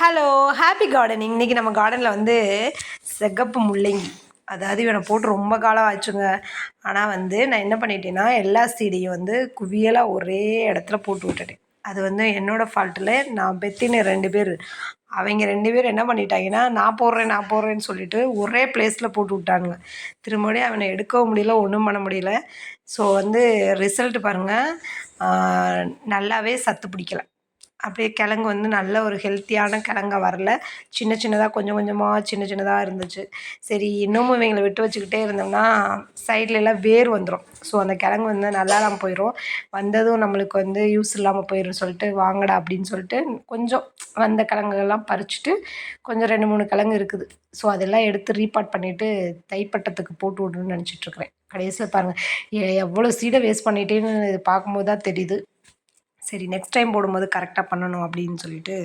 Hello happy gardening இன்றைக்கி நம்ம கார்டனில் வந்து செகப்பு முள்ளங்கி. அதாவது இவனை போட்டு ரொம்ப காலம் ஆச்சுங்க ஆனால் வந்து நான் என்ன பண்ணிட்டேன்னா எல்லா சீடையும் வந்து குவியலாக ஒரே இடத்துல போட்டு விட்டுட்டேன். அது வந்து என்னோடய ஃபால்ட்டில் நான் பெத்தின ரெண்டு பேர். அவங்க ரெண்டு பேரும் என்ன பண்ணிட்டாங்கன்னா நான் போடுறேன் நான் போடுறேன்னு சொல்லிட்டு ஒரே பிளேஸில் போட்டு விட்டானுங்க. திரும்படியும் அவனை எடுக்கவும் முடியல ஒன்றும் பண்ண முடியல. ஸோ வந்து ரிசல்ட் பாருங்கள் நல்லாவே சத்து பிடிக்கலை. அப்படியே கிழங்கு வந்து நல்ல ஒரு ஹெல்த்தியான கிழங்கா வரல. சின்ன சின்னதாக கொஞ்சம் கொஞ்சமாக சின்ன சின்னதாக இருந்துச்சு. சரி இன்னமும் இவங்களை விட்டு வச்சுக்கிட்டே இருந்தோம்னா சைட்ல எல்லாம் வேர் வந்துடும் ஸோ அந்த கிழங்கு வந்து நல்லா இல்லாமல் போயிடும் வந்ததும் நம்மளுக்கு வந்து யூஸ் இல்லாமல் போயிடும் சொல்லிட்டு வாங்கடா அப்படின்னு சொல்லிட்டு கொஞ்சம் வந்த கிழங்குகள்லாம் பறிச்சுட்டு கொஞ்சம் ரெண்டு மூணு கிழங்கு இருக்குது. ஸோ அதெல்லாம் எடுத்து ரீபார்ட் பண்ணிவிட்டு தைப்பட்டத்துக்கு போட்டு விடணும்னு நினச்சிட்ருக்குறேன் கடைசியில் பாருங்கள் எவ்வளோ சீடை வேஸ்ட் பண்ணிட்டேன்னு பார்க்கும்போது தான் தெரியுது. சரி நெக்ஸ்ட் டைம் போடும்போது கரெக்டாக பண்ணணும் அப்படின்னு சொல்லிட்டு